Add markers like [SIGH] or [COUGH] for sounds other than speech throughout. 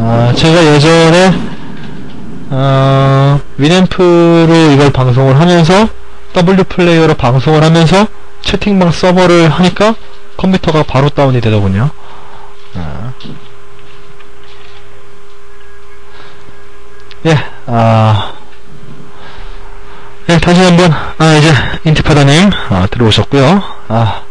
아, 제가 예전에 어, 위앰프로 이걸 방송을 하면서 W 플레이어로 방송을 하면서 채팅방 서버를 하니까 컴퓨터가 바로 다운이 되더군요. 아. 예, 아, 예, 다시 한번, 아, 이제, 인티파다님, 아, 들어오셨고요 아,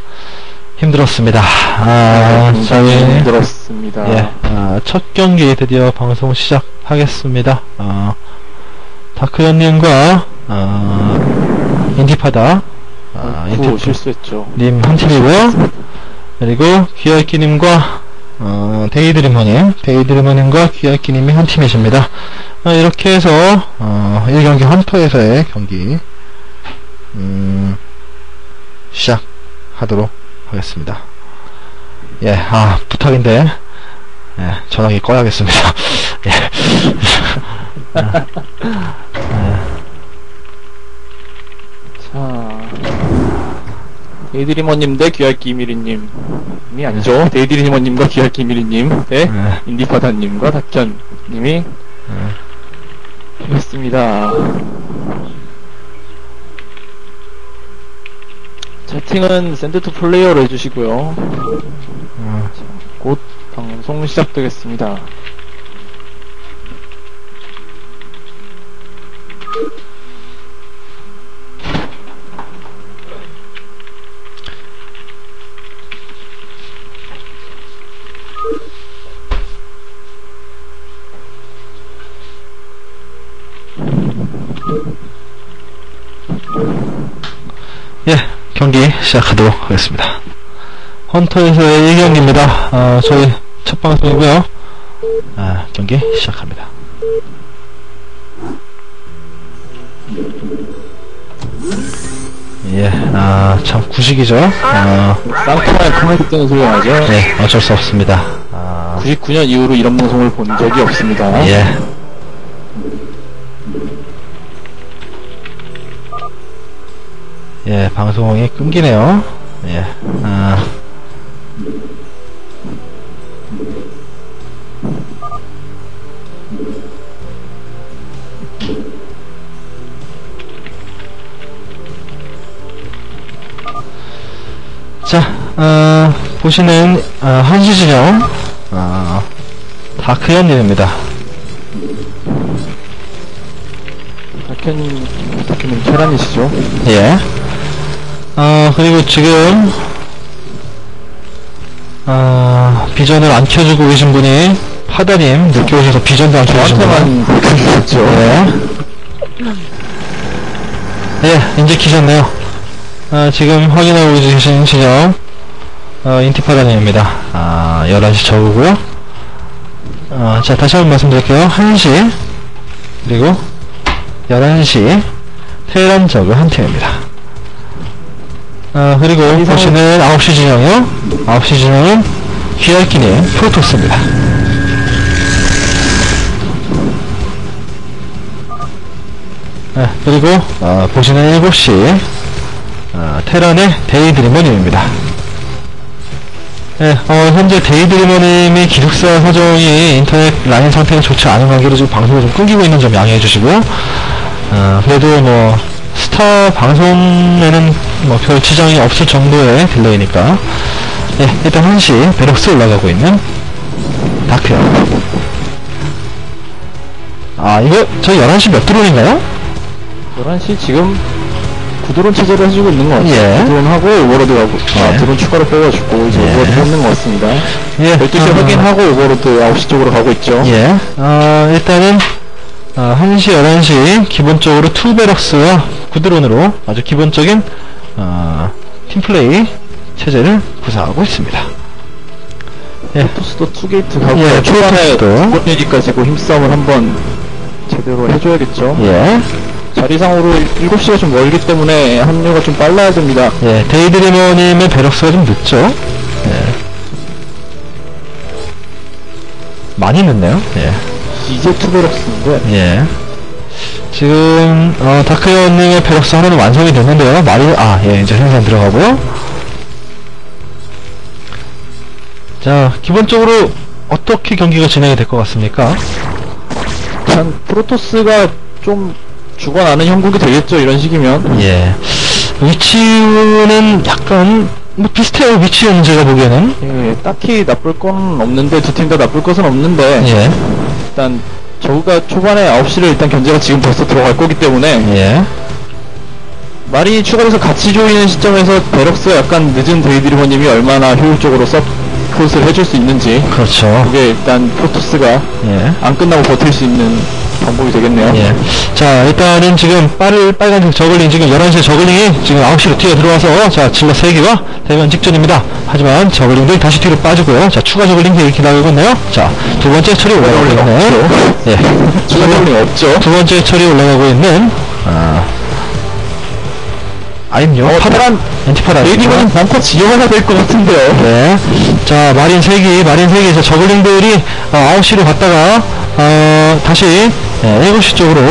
힘들었습니다. 아, 굉장히 저희, 힘들었습니다. 예, 아, 첫 경기 드디어 방송 시작하겠습니다. 어, 다크연님과, 어, 인디파다, 아, 구 인디, 실수했죠. 님한 팀이고요. 그리고 귀할기님과 어, 데이드리머님, 데이드리머님과 귀할기님이 한 팀이십니다. 어, 이렇게 해서 어, 1경기 헌터에서의 경기 음, 시작하도록 하겠습니다. 예, 아 부탁인데 예, 전화기 꺼야겠습니다. [LAUGHS] 예. [LAUGHS] 자, 데이드리머님 대 귀할 기미리님이 아니죠. 데이드리머님과 귀할 기미리님 대 네. 인디파다님과 닥현님이 했습니다. 채팅은 샌드 투 플레이어로 해주시고요. 음, 곧 방송 시작되겠습니다. 경기 시작하도록 하겠습니다. 헌터에서의 1경기입니다. 아, 저희 첫 방송이고요. 아, 경기 시작합니다. 예, 아, 참 구식이죠. 아, 쌍코마의 커맨드 뜨는 소리가 나죠? 네, 어쩔 수 없습니다. 아, 99년 이후로 이런 방송을 본 적이 없습니다. 예. 예, 방송이 끊기네요. 예, 아. 자, 어, 보시는, 어, 한시 진영, 어, 다크현님입니다. 닥현님, 닥현님 테란이시죠? 예. 어, 그리고 지금, 어, 비전을 안 켜주고 계신 분이, 파다님, 늦게 오셔서 비전도 안 켜주신 분. 저한테만 그러셨죠? 예. 예, 이제 키셨네요. 아, 지금 확인하고 계신 진영, 어, 인티파다님입니다. 아, 11시 저우고요. 어, 자, 다시 한번 말씀드릴게요. 1시, 그리고 11시, 테란 저그 한 팀입니다. 어, 그리고 보시는 9시 진영이요. 9시 진영은 귀할기님, 프로토스입니다. 네, 그리고 어, 보시는 7시 어, 테란의 데이드리머님입니다. 네, 어, 현재 데이드리머님이 기숙사 사정이 인터넷 라인 상태가 좋지 않은 관계로 지금 방송을 좀 끊기고 있는 점 양해해 주시고요. 어, 그래도 뭐스 타 방송에는 뭐 별 지장이 없을 정도의 딜레이니까 네, 일단 한시 베럭스 올라가고 있는 다크요. 아 이거 저 11시 몇 드론인가요? 11시 지금 구드론 체제를 해주고 있는 것 같아요. 예. 구드론하고 오버로드하고, 아, 예. 드론 추가로 빼가지고, 이제 예. 오버로드 뽑는 것 같습니다. 예. 12시에 어, 확인하고 오버로드 9시 쪽으로 가고 있죠. 예. 어, 일단은, 어, 1시, 11시, 기본적으로 투베럭스와 구드론으로 아주 기본적인, 어, 팀플레이 체제를 구사하고 있습니다. 예. 토스도 투게이트 가고, 예, 초반에. 두번얘기까지고 힘싸움을 한번 제대로 해줘야겠죠. 예. 자리상으로 7시가 좀 멀기 때문에 합류가 좀 빨라야 됩니다. 예. 데이드리머님의 베럭스가 좀 늦죠? 예. 많이 늦네요. 예. 이제 투베럭스인데, 예. 지금 어, 다크연님의 베럭스 하나는 완성이 됐는데요. 마리 아, 예, 이제 생산 들어가고요. 자, 기본적으로 어떻게 경기가 진행이 될 것 같습니까? 참 프로토스가 좀 죽어나는 형국이 되겠죠 이런 식이면 예. 위치는 약간 뭐 비슷해요 위치는 제가 보기에는 예, 딱히 나쁠 건 없는데 두 팀 다 나쁠 것은 없는데 예. 일단 저우가 초반에 9시를 일단 견제가 지금 벌써 들어갈 거기 때문에 예. 마린이 추가돼서 같이 조이는 시점에서 베럭스가 약간 늦은 데이드리버님이 얼마나 효율적으로 서폿을 해줄 수 있는지 그렇죠. 그게 일단 프로토스가 예. 안 끝나고 버틸 수 있는 방법이 되겠네요. 예. 자, 일단은 지금 빠를, 빨간색 저글링, 지금 11시에 저글링이 지금 9시로 뛰어 들어와서, 자, 질러 3개와 대면 직전입니다. 하지만 저글링들이 다시 뒤로 빠지고요. 자, 추가 저글링이 기다리고 있네요. 자, 두 번째 처리 올라가고 있네요. 예. [LAUGHS] 추가 저글링 없죠. 두 번째 처리 올라가고 있는, 아, 아임요. 어, 파란 엔티파라. 데이드리버님 벙커 하나 될것 같은데요. 네. 자, 마린 3기, 마린 3기에서 저글링들이 어, 9시로 갔다가, 어, 다시 예, 7시 쪽으로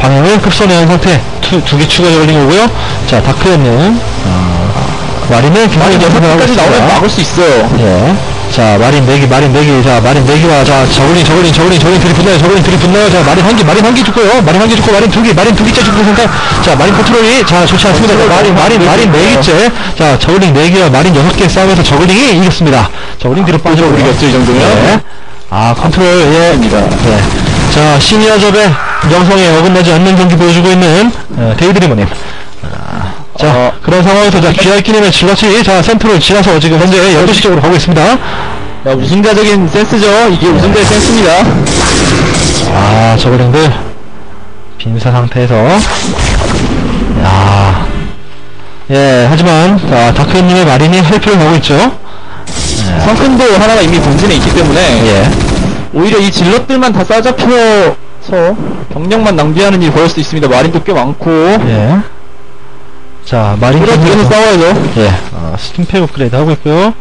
방향을 급선회한 상태. 두 개 추가 저글링 오고요. 자, 다크였는, 어, 마린은 굉장히 6시까지 나오면. 막을 수 있어요. 예. 자, 마린 4기, 마린 4기, 자, 마린 4기와, 자, 저글링, 저글링, 저글링, 저글링 들이 붙나요, 저글링 들이 붙나요, 자, 마린 한 기, 마린 한기 죽고요, 마린 한기 죽고, 마린 두 기, 마린 두 기째 죽는 상태, 자, 마린 컨트롤이, 자, 좋지 않습니다. 자, 마린, 마린, 마린 4기째, 자, 저글링 4기와 마린 6개 싸움에서 저글링이 이겼습니다. 저글링 뒤로 빠지고 이겼죠, 이 정도면? 네. 아, 컨트롤, 예. 입니다. 네. 자, 시니어 접의 영성에 어긋나지 않는 경기 보여주고 있는, 어, 데이드리머님. 아, 자, 어. 그런 상황에서, 자, 기아키님의 질럿이, 자, 센터를 지나서 지금 현재 12시 쪽으로 가고 있습니다. 야, 우승자적인 센스죠. 이게 우승자의 센스입니다. 아, 저그링들 빈사 상태에서 야, 예, 하지만 자, 다크님의 마린이 헬프를 하고 있죠. 예, 성큰도 하나가 이미 본진에 있기 때문에 예, 오히려 이 질럿들만 다 싸잡혀서 병력만 낭비하는 일이 벌일 수 있습니다. 마린도 꽤 많고 예. 자, 마린 팀도- 싸워야죠. 예, 어, 스팀팩 업그레이드 하고 있고요.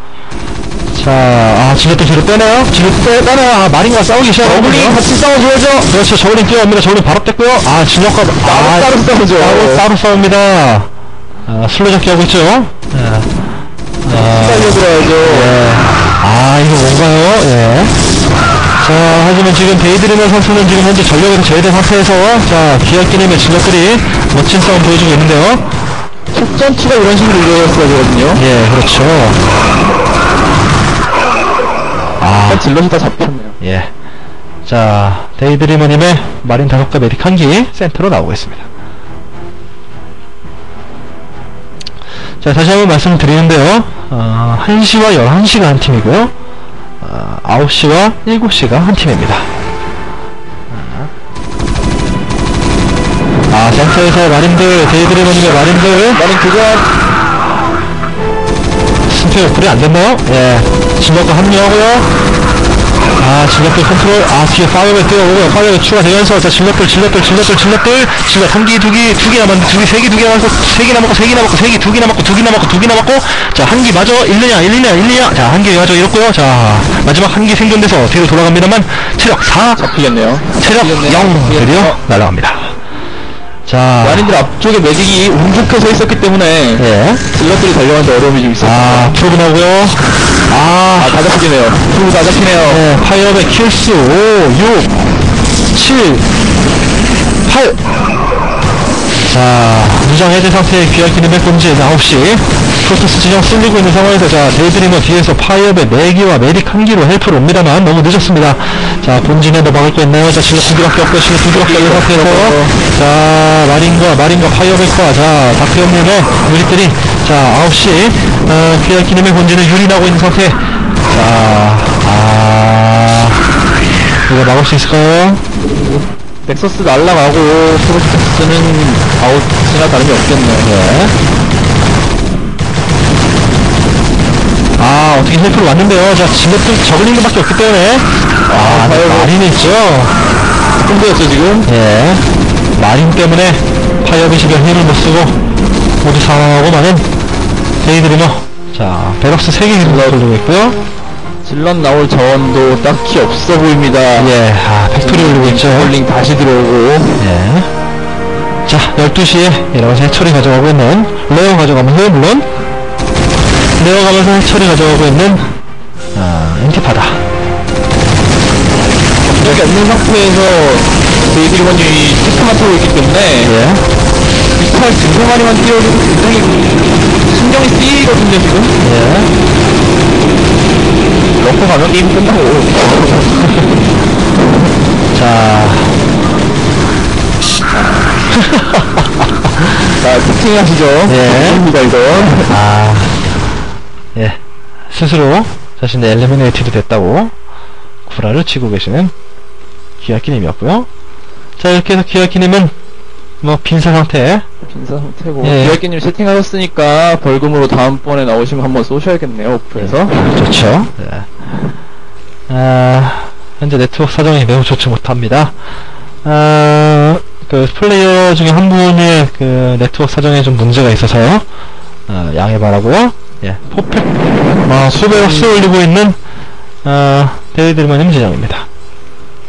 자, 아, 질럿도 뒤로 빼나요? 질럿 빼, 빼나요? 아, 마린과 싸우기 시작하거든요. 저글링 같이 싸워줘야죠. 그렇죠, 저글링 뛰어옵니다. 저글링 바로 뺐고요. 아, 질럿과, 따로 아, 따로 싸우죠. 따로, 따로 싸웁니다. 아, 술래잡기 하고 있죠. 예. 아, 살려들어야죠. 예. 아, 이거 뭔가요? 예. 자, 하지만 지금 데이드리머 선수는 지금 현재 전력에서 제외된 상태에서, 자, 기아끼님의 진력들이 멋진 싸움 보여주고 있는데요. 속전투가 이런 식으로 이루어졌어야 되거든요. 예, 그렇죠. 아, 일단 질럿이 다 잡혔네요. 예. 자, 데이드리머님의 마린 다섯과 메딕 한기 센터로 나오고 있습니다. 자, 다시 한번 말씀을 드리는데요. 어, 1시와 11시가 한 팀이고요. 어, 9시와 7시가 한 팀입니다. 아, 센터에서 마린들, 데이드리머님의 마린들, 마린 그거 심표 옆구리 안 됐나요? 예. 진력과 합류하고요. 아, 진력들 컨트롤. 아, 뒤에 파이어백 뛰어오고요. 파이어백 추가되면서, 자, 진력들, 진력들, 진력들, 진력들. 진력 한 기, 두 기, 두개 남았는데, 두 기, 세 기, 두개 남았고, 세개 남았고, 세개 남았고, 세 개, 두개 남았고, 두개 남았고, 두개 남았고. 자, 한기 맞아. 일느냐, 일느냐, 일느냐. 자, 한기 맞아. 이렇고요. 자, 마지막 한기 생존돼서 뒤로 돌아갑니다만, 체력 4, 잡히겠네요. 체력 잡히겠네요. 0 예. 드디어 어, 날아갑니다. 자, 마린들 앞쪽에 매직이 움푹해서 있었기 때문에 예. 질럿들이 달려가는데 어려움이 좀 있었어요. 아, 프로브 나오고요. 아, 아, 다 잡히네요. 프로 다 잡히네요. 네, 파이어백 킬수 5, 6, 7, 8. 자, 무장 해제 상태의 귀할기는 맥본지 9시. 프로토스 진영 쏠리고 있는 상황에서, 자, 데이드리머 뒤에서 파이어백 4기와 메딕 1기로 헬프를 옵니다만, 너무 늦었습니다. 자, 본진에도 막을 거 있나요? 자, 실력 2기밖에 없고, 실력 2기밖에 없는 상태에서, 자, 마린과, 마린과 파이어백과, 자, 다크현님의 유닛들이, 자, 9시, 어, 귀할기님의 본진을 유린하고 있는 상태. 자, 아, 이거 막을 수 있을까요? 넥서스 날라가고 프로토스는 아웃이나 다름이 없겠네요. 네. 아, 어떻게 헬프로 왔는데요. 자, 진력도 저글링 밖에 없기 때문에. 아, 아, 네, 파이어볼. 마린 있죠? 힘들었죠, 지금? 예. 마린 때문에 파이어비시가 힐을 못 쓰고 모두 사망하고 마는 데이드리머. 자, 베럭스 3개 기술로 돌리고 있고요. 질럿 나올 자원도 딱히 없어 보입니다. 예, 아, 팩토리 올리고 있죠. 볼링 다시 들어오고. 예. 자, 12시에 이러면서 해처리 가져가고 있는, 레어 가져가면서, 물론, 레어 가면서 해처리 가져가고 있는, 아, 엔티파다. 적이 없는 상태에서 데이드리버님이 테크만 타고 있기 때문에 예. 이탈 증명하리만 뛰어도 굉장히 신경이 쓰이거든요 지금 예. 럭커 가면 게임 끝나고 [LAUGHS] 자, [LAUGHS] 자 특징 하시죠 예. 입니다 이건 아, 예. 스스로 자신의 엘리미네이티도 됐다고 구라를 치고 계시는 기아키님이었고요. 자, 이렇게 해서 기아키님은 뭐 빈사 상태. 빈사 상태고 예. 기아끼님 세팅하셨으니까 벌금으로 다음번에 나오시면 한번 쏘셔야겠네요 오프에서 좋죠. 예. 아, 현재 네트워크 사정이 매우 좋지 못합니다. 아, 그 플레이어 중에 한 분의 그 네트워크 사정에 좀 문제가 있어서요. 아, 양해 바라고요. 예, 포팩, 어, 수배로 수 올리고 있는 어, 데이드르마님 진영입니다.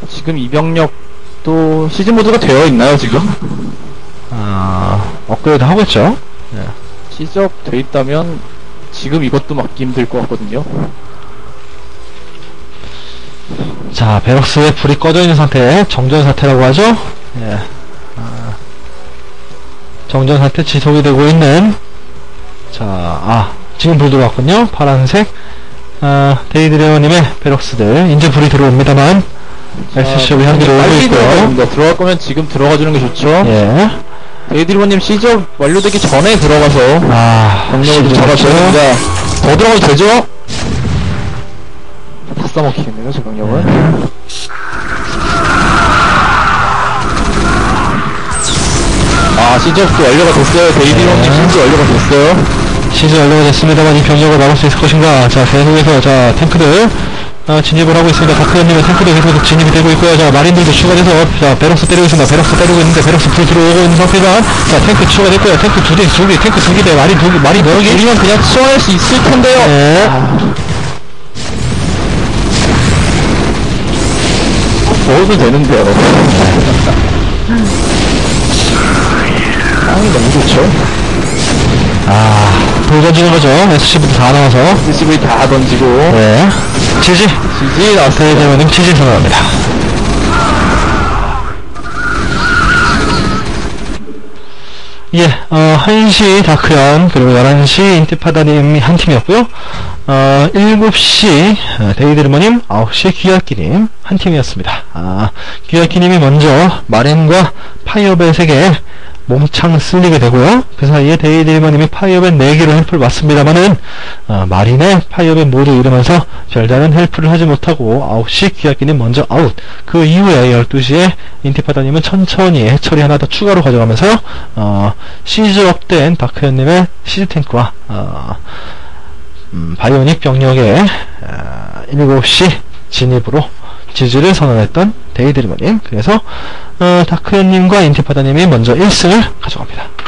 지금 이병력도 시즌 모드가 되어 있나요 지금? 아, 업그레이드 하고 있죠. 시작돼 있다면 지금 이것도 막기 힘들 것 같거든요 자, 베럭스의 불이 꺼져 있는 상태, 정전 상태라고 하죠. 예. 아, 정전 상태 지속이 되고 있는, 자, 아, 지금 불 들어왔군요. 파란색, 아, 데이드레어님의 베럭스들, 이제 불이 들어옵니다만, 향기로 오고 빨리 있고요. 들어갈 거면 지금 들어가 주는 게 좋죠 예. 데이드리버님 시작 완료되기 전에 들어가서 아, 시즌 없죠? 됩니다 더 들어가도 되죠? 다 써먹히겠네요 저 병력은 아 시작도 완료가 됐어요 데이드리버님 네. 심지 완료가 됐어요 시즌 완료가 됐습니다만 이 병력을 막을 수 있을 것인가. 자, 계속해서, 자, 탱크들, 어, 진입을 하고 있습니다. 다크현님의 탱크도 계속 진입이 되고 있고요. 자, 마린들도 추가돼서, 자, 베럭스 때리고 있습니다. 베럭스 때리고 있는데, 베럭스 불 들어오고 있는 상태지만, 자, 탱크 추가됐고요. 탱크 두 개, 두 개, 탱크 두 개, 마린 두 개, 마린 여러 개. 우리면 그냥 치워낼 수 있을 텐데요 네. 먹어도 되는데요 상이 너무 좋죠 아, 돌 던지는 거죠. SCV도 다 나와서. SCV 다 던지고 네. 지지. 지지 나왔어요 대대원님 지지 선언합니다. 예, 어, 1시 다크연, 그리고 11시 인티파다님이 한 팀이었고요. 어, 7시 어, 데이드르머님, 9시 귀하키님 한 팀이었습니다. 아, 귀하키님이 먼저 마렌과 파이어벨 3개 몸창 쓸리게 되고요. 그 사이에 데이드리머님이 파이어벳 4개로 헬프를 맞습니다만은 어, 마린의 파이어벳 모두 이르면서 별다른 헬프를 하지 못하고 9시 귀하기님 먼저 아웃. 그 이후에 12시에 인티파다님은 천천히 해처리 하나 더 추가로 가져가면서요. 어, 시즈 업된 다크현님의 시즈탱크와 어, 음, 바이오닉 병력의 어, 7시 진입으로 지지를 선언했던 데이드리머님. 그래서 어, 다크현님과 인티파다님이 먼저 1승을 가져갑니다.